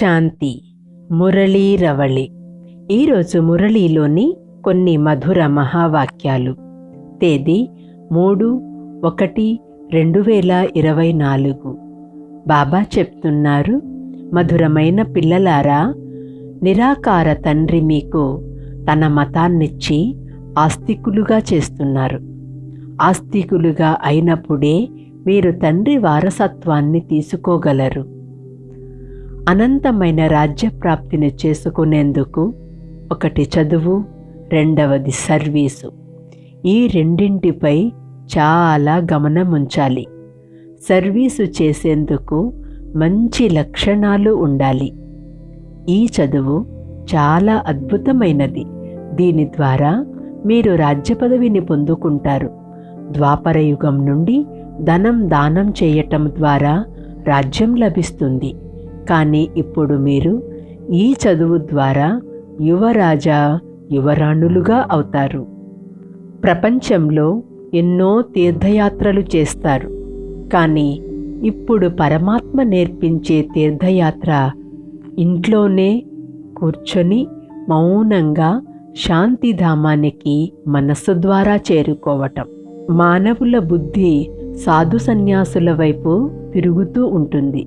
శాంతి మురళీ రవళి. ఈరోజు మురళీలోని కొన్ని మధుర మహావాక్యాలు. తేదీ మూడు ఒకటి రెండు వేల ఇరవై నాలుగు. బాబా చెప్తున్నారు మధురమైన పిల్లలారా నిరాకార తండ్రి మీకు తన మతాన్నిచ్చి ఆస్తికులుగా చేస్తున్నారు. ఆస్తికులుగా అయినప్పుడే మీరు తండ్రి వారసత్వాన్ని తీసుకోగలరు. అనంతమైన రాజ్యప్రాప్తిని చేసుకునేందుకు ఒకటి చదువు రెండవది సర్వీసు. ఈ రెండింటిపై చాలా గమనం ఉంచాలి సర్వీసు చేసేందుకు మంచి లక్షణాలు ఉండాలి. ఈ చదువు చాలా అద్భుతమైనది. దీని ద్వారా మీరు రాజ్య పదవిని పొందుకుంటారు. ద్వాపరయుగం నుండి ధనం దానం చేయటం ద్వారా రాజ్యం లభిస్తుంది. కానీ ఇప్పుడు మీరు ఈ చదువు ద్వారా యువరాజా యువరాణులుగా అవుతారు. ప్రపంచంలో ఎన్నో తీర్థయాత్రలు చేస్తారు. కానీ ఇప్పుడు పరమాత్మ నేర్పించే తీర్థయాత్ర ఇంట్లోనే కూర్చొని మౌనంగా శాంతిధామానికి మనస్సు ద్వారా చేరుకోవటం. మానవుల బుద్ధి సాధు సన్యాసుల వైపు తిరుగుతూ ఉంటుంది.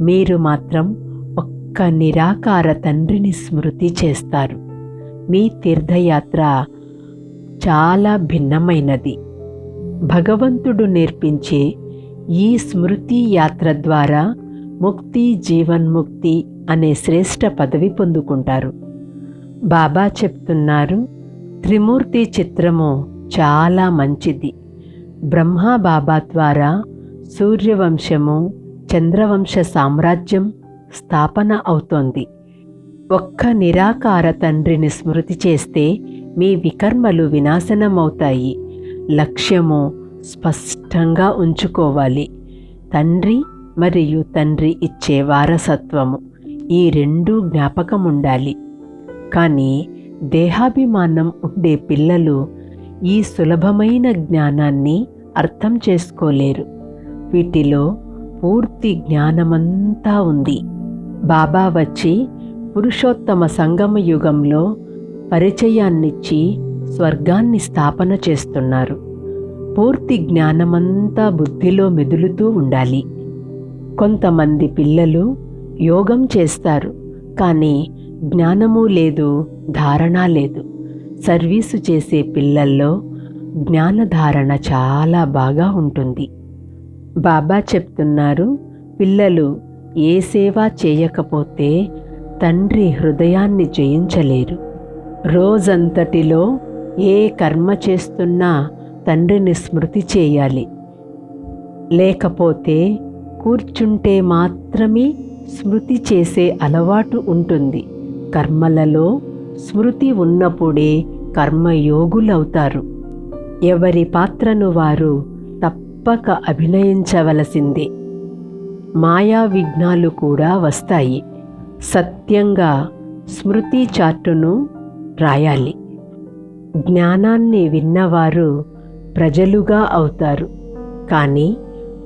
మీరు మాత్రం ఒక్క నిరాకార తండ్రిని స్మృతి చేస్తారు. మీ తీర్థయాత్ర చాలా భిన్నమైనది. భగవంతుడు నేర్పించే ఈ స్మృతి యాత్ర ద్వారా ముక్తి జీవన్ముక్తి అనే శ్రేష్ట పదవి పొందుకుంటారు. బాబా చెప్తున్నారు త్రిమూర్తి చిత్రము చాలా మంచిది. బ్రహ్మా బాబా ద్వారా సూర్యవంశము చంద్రవంశ సామ్రాజ్యం స్థాపన అవుతోంది. ఒక్క నిరాకార తండ్రిని స్మృతి చేస్తే మీ వికర్మలు వినాశనమవుతాయి. లక్ష్యము స్పష్టంగా ఉంచుకోవాలి. తండ్రి మరియు తండ్రి ఇచ్చే వారసత్వము ఈ రెండూ జ్ఞాపకం ఉండాలి కానీ దేహాభిమానం ఉండే పిల్లలు ఈ సులభమైన జ్ఞానాన్ని అర్థం చేసుకోలేరు. వీటిలో పూర్తి జ్ఞానమంతా ఉంది. బాబా వచ్చి పురుషోత్తమ సంగమ యుగంలో పరిచయాన్నిచ్చి స్వర్గాన్ని స్థాపన చేస్తున్నారు. పూర్తి జ్ఞానమంతా బుద్ధిలో మెదులుతూ ఉండాలి. కొంతమంది పిల్లలు యోగం చేస్తారు కానీ జ్ఞానము లేదు ధారణ లేదు. సర్వీసు చేసే పిల్లల్లో జ్ఞానధారణ చాలా బాగా ఉంటుంది. బాబా చెప్తున్నారు పిల్లలు ఏ సేవ చేయకపోతే తండ్రి హృదయాన్ని జయించలేరు. రోజంతటిలో ఏ కర్మ చేస్తున్నా తండ్రిని స్మృతి చేయాలి. లేకపోతే కూర్చుంటే మాత్రమే స్మృతి చేసే అలవాటు ఉంటుంది. కర్మలలో స్మృతి ఉన్నప్పుడే కర్మయోగులవుతారు. ఎవరి పాత్రను వారు తప్పక అభినయించవలసిందే. మాయా విఘ్నాలు కూడా వస్తాయి. సత్యంగా స్మృతి చార్టును రాయాలి. జ్ఞానాన్ని విన్నవారు ప్రజలుగా అవుతారు. కానీ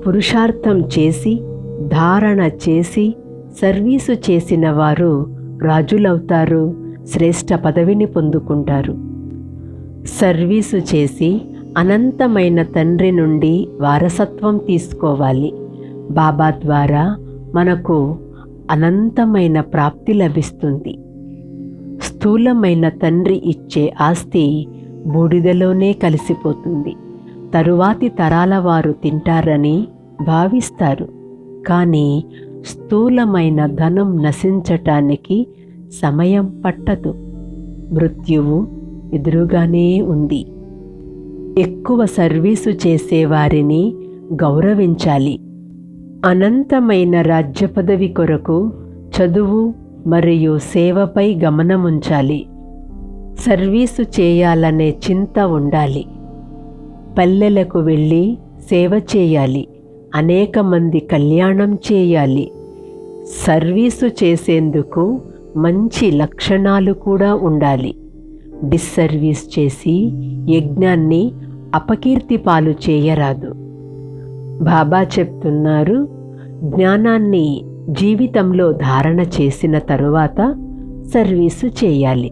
పురుషార్థం చేసి ధారణ చేసి సర్వీసు చేసిన వారు రాజులవుతారు శ్రేష్ఠ పదవిని పొందుకుంటారు. సర్వీసు చేసి అనంతమైన తండ్రి నుండి వారసత్వం తీసుకోవాలి. బాబా ద్వారా మనకు అనంతమైన ప్రాప్తి లభిస్తుంది. స్థూలమైన తండ్రి ఇచ్చే ఆస్తి బూడిదలోనే కలిసిపోతుంది. తరువాతి తరాల వారు తింటారని భావిస్తారు. కానీ స్థూలమైన ధనం నశించటానికి సమయం పట్టదు. మృత్యువు ఎదురుగానే ఉంది. ఎక్కువ సర్వీసు చేసేవారిని గౌరవించాలి. అనంతమైన రాజ్య పదవి కొరకు చదువు మరియు సేవపై గమనముంచాలి. సర్వీసు చేయాలనే చింత ఉండాలి. పల్లెలకు వెళ్ళి సేవ చేయాలి. అనేక మంది కళ్యాణం చేయాలి. సర్వీసు చేసేందుకు మంచి లక్షణాలు కూడా ఉండాలి. డిస్సర్వీస్ చేసి యజ్ఞాన్ని అపకీర్తి పాలు చేయరాదు. బాబా చెప్తున్నారు జ్ఞానాన్ని జీవితంలో ధారణ చేసిన తరువాత సర్వీసు చేయాలి.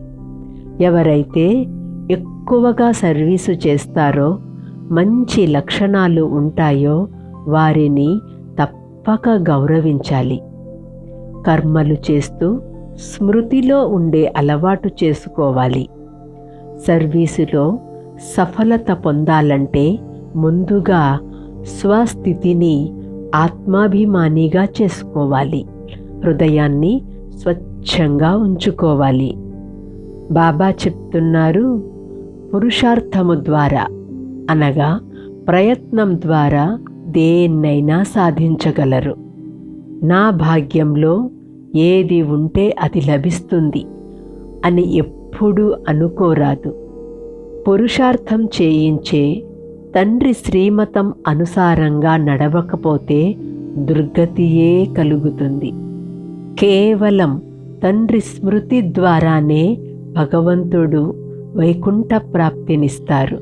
ఎవరైతే ఎక్కువగా సర్వీసు చేస్తారో మంచి లక్షణాలు ఉంటాయో వారిని తప్పక గౌరవించాలి. కర్మలు చేస్తూ స్మృతిలో ఉండే అలవాటు చేసుకోవాలి. సర్వీసులో సఫలత పొందాలంటే ముందుగా స్వస్థితిని ఆత్మాభిమానిగా చేసుకోవాలి. హృదయాన్ని స్వచ్ఛంగా ఉంచుకోవాలి. బాబా చెప్తున్నారు పురుషార్థము ద్వారా అనగా ప్రయత్నం ద్వారా దేన్నైనా సాధించగలరు. నా భాగ్యంలో ఏది ఉంటే అది లభిస్తుంది అని ఎప్పుడు అనుకోరాదు. పురుషార్థం చేయించే తండ్రి శ్రీమతం అనుసారంగా నడవకపోతే దుర్గతియే కలుగుతుంది. కేవలం తండ్రి స్మృతి ద్వారానే భగవంతుడు వైకుంఠ ప్రాప్తినిస్తారు.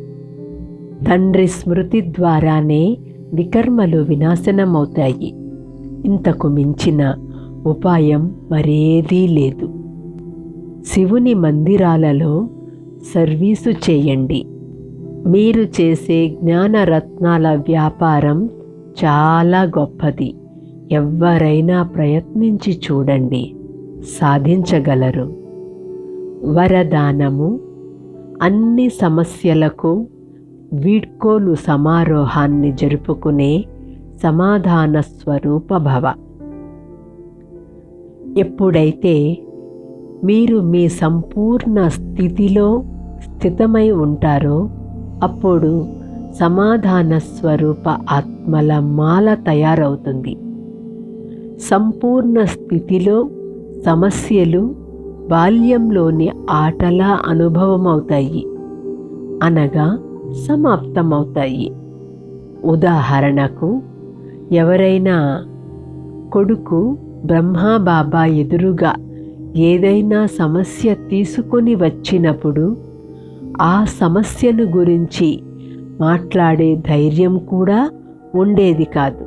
తండ్రి స్మృతి ద్వారానే వికర్మలు వినాశనమవుతాయి. ఇంతకు మించిన ఉపాయం మరేదీ లేదు. శివుని మందిరాలలో సర్వీసు చేయండి. మీరు చేసే జ్ఞానరత్నాల వ్యాపారం చాలా గొప్పది. ఎవ్వరైనా ప్రయత్నించి చూడండి. సాధించగలరు. వరదానము అన్ని సమస్యలకు వీడ్కోలు సమారోహాన్ని జరుపుకునే సమాధాన స్వరూప భవ. ఎప్పుడైతే మీరు మీ సంపూర్ణ స్థితిలో స్థితమై ఉంటారో అప్పుడు సమాధాన స్వరూప ఆత్మల మాల తయారవుతుంది. సంపూర్ణ స్థితిలో సమస్యలు బాల్యంలోని ఆటలా అనుభవమవుతాయి అనగా సమాప్తమవుతాయి. ఉదాహరణకు ఎవరైనా కొడుకు బ్రహ్మాబాబా ఎదురుగా ఏదైనా సమస్య తీసుకొని వచ్చినప్పుడు ఆ సమస్యను గురించి మాట్లాడే ధైర్యం కూడా ఉండేది కాదు.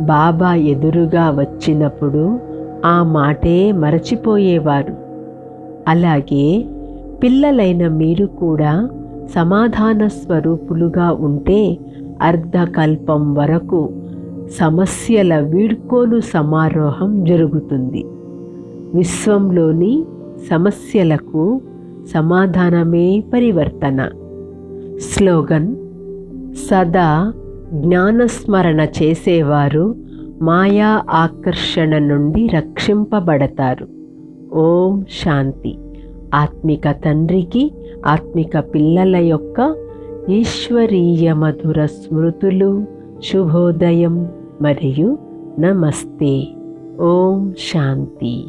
బాబా ఎదురుగా వచ్చినప్పుడు ఆ మాటే మరచిపోయేవారు. అలాగే పిల్లలైన మీరు కూడా సమాధాన స్వరూపులుగా ఉంటే అర్ధకల్పం వరకు సమస్యల వీడ్కోలు సమారోహం జరుగుతుంది. విశ్వంలోని సమస్యలకు సమాధానమే పరివర్తన. స్లోగన్ సదా జ్ఞానస్మరణ చేసేవారు మాయా ఆకర్షణ నుండి రక్షింపబడతారు. ఓం శాంతి. ఆత్మిక తండ్రికి ఆత్మిక పిల్లల యొక్క ఈశ్వరీయ మధుర స్మృతులు శుభోదయం మరియు నమస్తే. ఓం శాంతి.